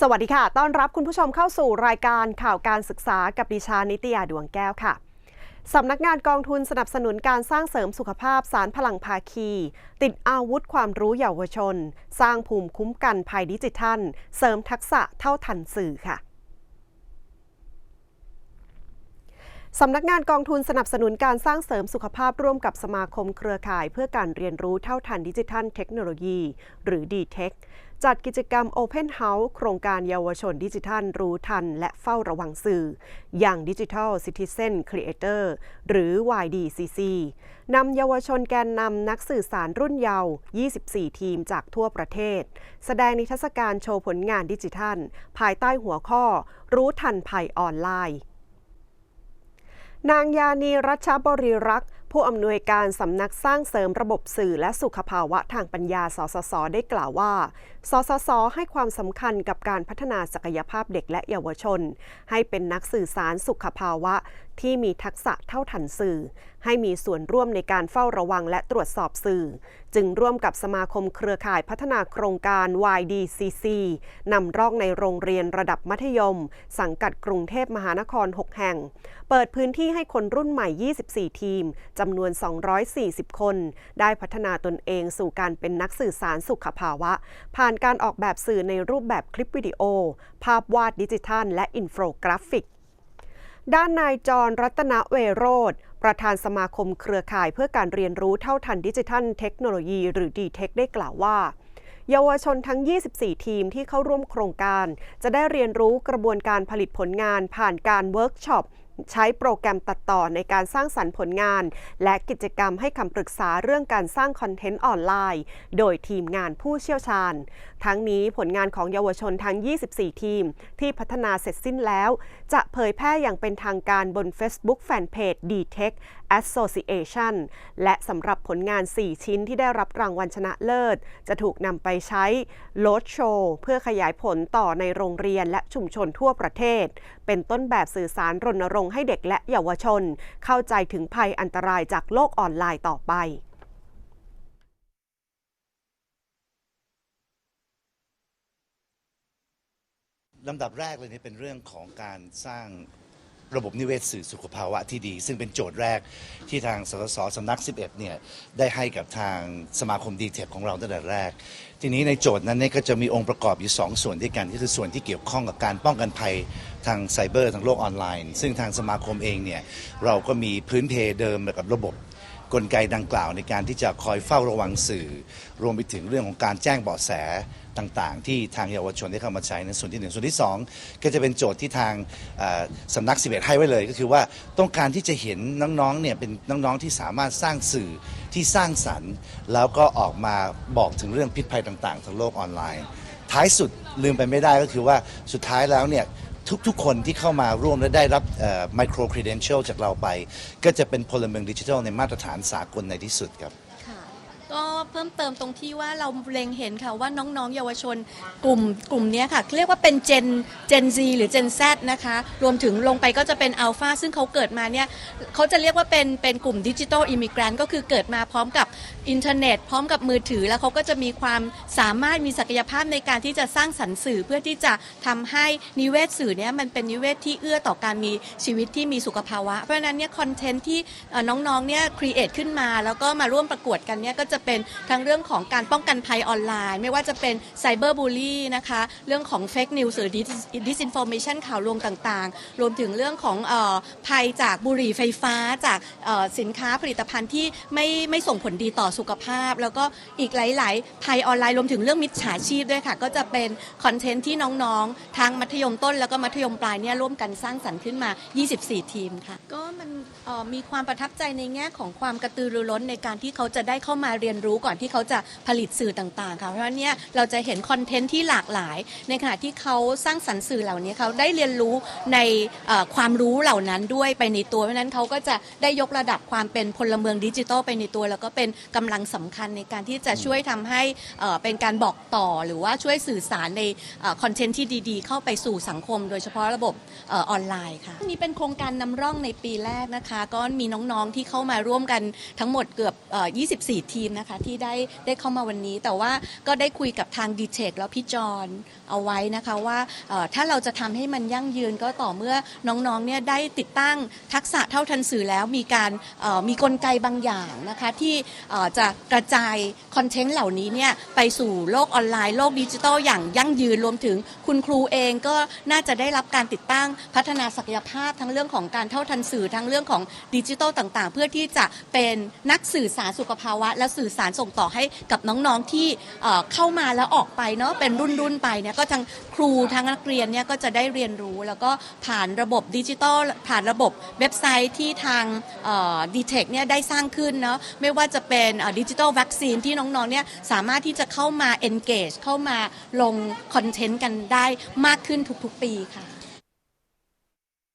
สวัสดีค่ะ ต้อนรับคุณผู้ชมเข้าสู่รายการข่าวการศึกษากับดิชานิตยาดวงแก้วค่ะ สำนักงานกองทุนสนับสนุนการสร้างเสริมสุขภาพสารพลังภาคี ติดอาวุธความรู้เยาวชน สร้างภูมิคุ้มกันภัยดิจิทัล เสริมทักษะเท่าทันสื่อค่ะ สำนักงานกองทุนสนับสนุนการสร้างเสริมสุขภาพร่วมกับสมาคมเครือข่ายเพื่อการเรียนรู้เท่าทันดิจิทัลเทคโนโลยี หรือ d t e c จัดกิจกรรม Open House โครงการเยาวชนดิจิทัล รู้ทัน และเฝ้าระวังสื่อ อย่าง Digital Citizen Creator หรือ YDCC นำเยาวชนแกนนำนักสื่อสารรุ่นเยาว์ 24 ทีมจากทั่วประเทศ แสดงนิทรรศการโชว์ผลงานดิจิทัล ภายใต้หัวข้อ รู้ทันภัยออนไลน์ นางยานีรัชบริรักษ์ ผู้อำนวยการสำนักสร้างเสริมระบบสื่อและสุขภาวะทางปัญญา สสส ได้กล่าวว่า สสส ให้ความสำคัญกับการพัฒนาศักยภาพเด็กและเยาวชน ให้เป็นนักสื่อสารสุขภาวะที่มีทักษะเท่าทันสื่อ ให้มีส่วนร่วมในการเฝ้าระวังและตรวจสอบสื่อ จึงร่วมกับสมาคมเครือข่ายพัฒนาโครงการ YDCC นำร่องในโรงเรียนระดับมัธยม สังกัดกรุงเทพมหานคร 6 แห่ง เปิดพื้นที่ให้คนรุ่นใหม่ 24 ทีมจำนวน 240 คน ได้พัฒนาตนเองสู่การเป็นนักสื่อสารสุขภาวะ ผ่านการออกแบบสื่อในรูปแบบคลิปวิดีโอ ภาพวาดดิจิทัล และอินโฟกราฟิก ด้านนายจรรัตนเวโรธประธานสมาคมเครือข่ายเพื่อการเรียนรู้เท่าทันดิจิทัลเทคโนโลยี หรือ d t e c h ได้กล่าวว่า เยาวชนทั้ง 24 ทีมที่เข้าร่วมโครงการ จะได้เรียนรู้กระบวนการผลิตผลงานผ่านการเวิร์กช็อป ใช้โปรแกรมตัดต่อในการสร้างสรรค์ผลงาน และกิจกรรมให้คำปรึกษาเรื่องการสร้างคอนเทนต์ออนไลน์ โดยทีมงานผู้เชี่ยวชาญ ทั้งนี้ผลงานของเยาวชนทั้ง 24 ทีม ที่พัฒนาเสร็จสิ้นแล้ว จะเผยแพร่อย่างเป็นทางการบน Facebook Fanpage d t e c h Association และสำหรับผลงาน 4 ชิ้นที่ได้รับรางวัลชนะเลิศ จะถูกนำไปใช้โลดโชว์ เพื่อขยายผลต่อในโรงเรียนและชุมชนทั่วประเทศ เป็นต้นแบบสื่อสารรณรงค์ให้เด็กและเยาวชน เข้าใจถึงภัยอันตรายจากโลกออนไลน์ต่อไปลำดับแรกเลยนี่เป็นเรื่องของการสร้าง ระบบนิเวศสื่อสุขภาวะที่ดี ซึ่งเป็นโจทย์แรกที่ทางสสสสำนัก 11 เนี่ย ได้ให้กับทางสมาคมดีเทคของเราตั้งแต่แรก ทีนี้ในโจทย์นั้นเนี่ยก็จะมีองค์ประกอบอยู่ 2 ส่วนด้วยกันที่คือส่วนที่เกี่ยวข้องกับการป้องกันภัยทางไซเบอร์ทางโลกออนไลน์ ซึ่งทางสมาคมเองเนี่ย เราก็มีพื้นเพเดิมกับระบบ กลไกดังกล่าวในการที่จะคอยเฝ้าระวังสื่อ รวมไปถึงเรื่องของการแจ้งเบาะแสต่างๆ ที่ทางเยาวชนได้เข้ามาใช้ในส่วนที่หนึ่งส่วนที่สองก็จะเป็นโจทย์ที่ทางเอ่อสำนักสิบเอ็ดให้ไว้เลย ก็คือว่าต้องการที่จะเห็นน้องๆเนี่ยเป็นน้องๆที่สามารถสร้างสื่อที่สร้างสรรค์ แล้วก็ออกมาบอกถึงเรื่องพิษภัยต่างๆทางโลกออนไลน์ ท้ายสุดลืมไปไม่ได้ก็คือว่าสุดท้ายแล้วเนี่ย ทุกๆ คนที่เข้ามาร่วมและได้รับไมโครเคร e เดนเชียลจากเราไป ก็จะเป็นพลเมืองดิจิทัลในมาตรฐานสากลในที่สุดครับ เพิ่มเติมตรงที่ว่าเราเล็งเห็นค่ะว่าน้องๆ เยาวชนกลุ่มกลุ่มนี้ค่ะเรียกว่าเป็นเจนเจน Z หรือเจน Z นะคะ รวมถึงลงไปก็จะเป็นอัลฟาซึ่งเขาเกิดมาเนี่ยเขาจะเรียกว่าเป็นเป็นกลุ่มดิจิทัลอิมิเกรนก็คือเกิดมาพร้อมกับอินเทอร์เน็ต พร้อมกับมือถือแล้วเขาก็จะมีความสามารถมีศักยภาพในการที่จะสร้างสรรค์สื่อเพื่อที่จะทำให้นิเวศสื่อเนี่ยมันเป็นนิเวศที่เอื้อต่อการมีชีวิตที่มีสุขภาวะ เพราะฉะนั้นเนี่ยคอนเทนต์ที่น้องๆเนี่ยครีเอทขึ้นมา แล้วก็มาร่วมประกวดกันเนี่ยก็จะเป็นทั้งเรื่องของการป้องกันภัยออนไลน์ ไม่ว่าจะเป็นไซเบอร์บูลลี่นะคะเรื่องของเฟกนิวส์หรือดิสอินโฟเมชันข่าวลวงต่างๆ รวมถึงเรื่องของออภัยจากบุหรี่ไฟฟ้าจากสินค้าผลิตภัณฑ์ที่ไม่ไม่ส่งผลดีต่อสุขภาพ แล้วก็อีกหลาย ๆ ภัยออนไลน์รวมถึงเรื่องมิจฉาชีพด้วยค่ะ ก็จะเป็นคอนเทนต์ที่น้องๆ ทางมัธยมต้นแล้วก็มัธยมปลายเนี่ยร่วมกันสร้างสรรค์ขึ้นมา 24 ทีมค่ะ ก็มันมีความประทับใจในแง่ของความกระตือรือร้นในการที่เขาจะได้เข้ามาเรียนรู้ก่อนที่เขาจะผลิตสื่อต่างๆค่ะเพราะฉะนั้นเนี่ยเราจะเห็นคอนเทนต์ที่หลากหลาย ในขณะที่เขาสร้างสรรค์สื่อเหล่านี้เขาได้เรียนรู้ในความรู้เหล่านั้นด้วยไปในตัวเพราะฉะนั้นเขาก็จะได้ยกระดับความเป็นพลเมืองดิจิทัลไปในตัว แล้วก็เป็นกำลังสำคัญในการที่จะช่วยทำให้เป็นการบอกต่อหรือว่าช่วยสื่อสารในคอนเทนต์ที่ดีๆ เข้าไปสู่สังคม โดยเฉพาะระบบออนไลน์ค่ะนี่เป็นโครงการนำร่องในปีแรกนะคะ ก็มีน้องๆที่เข้ามาร่วมกันทั้งหมดเกือบ 24 ทีมนะคะที่ได้ได้เข้ามาวันนี้ แต่ว่าก็ได้คุยกับทางดีเทคแล้วพี่จอนเอาไว้นะคะว่าถ้าเราจะทำให้มันยั่งยืนก็ต่อเมื่อน้องๆเนี่ยได้ติดตั้งทักษะเท่าทันสื่อแล้วมีการมีกลไกบางอย่างนะคะที่จะกระจายคอนเทนต์เหล่านี้เนี่ยไปสู่โลกออนไลน์โลกดิจิทัลอย่างยั่งยืนรวมถึงคุณครูเองก็น่าจะได้รับการติดตั้งพัฒนาศักยภาพทั้งเรื่องของการเท่าทันสื่อทั้งเรื่องของดิจิทัลต่างๆ เพื่อที่จะเป็นนักสื่อสารสุขภาวะ และสื่อสารส่งต่อให้กับน้องๆที่เข้ามาแล้วออกไปเนาะเป็นรุ่นๆไปเนี่ยก็ทั้งครูทั้งนักเรียนเนี่ยก็จะได้เรียนรู้ แล้วก็ผ่านระบบดิจิทัลผ่านระบบเว็บไซต์ที่ทางดีเทคเนี่ยได้สร้างขึ้นเนาะไม่ว่าจะเป็นดิจิทัลวัคซีนที่น้องๆเนี่ยสามารถที่จะเข้ามา engage เข้ามาลงคอนเทนต์กันได้มากขึ้นทุกๆ ปีค่ะ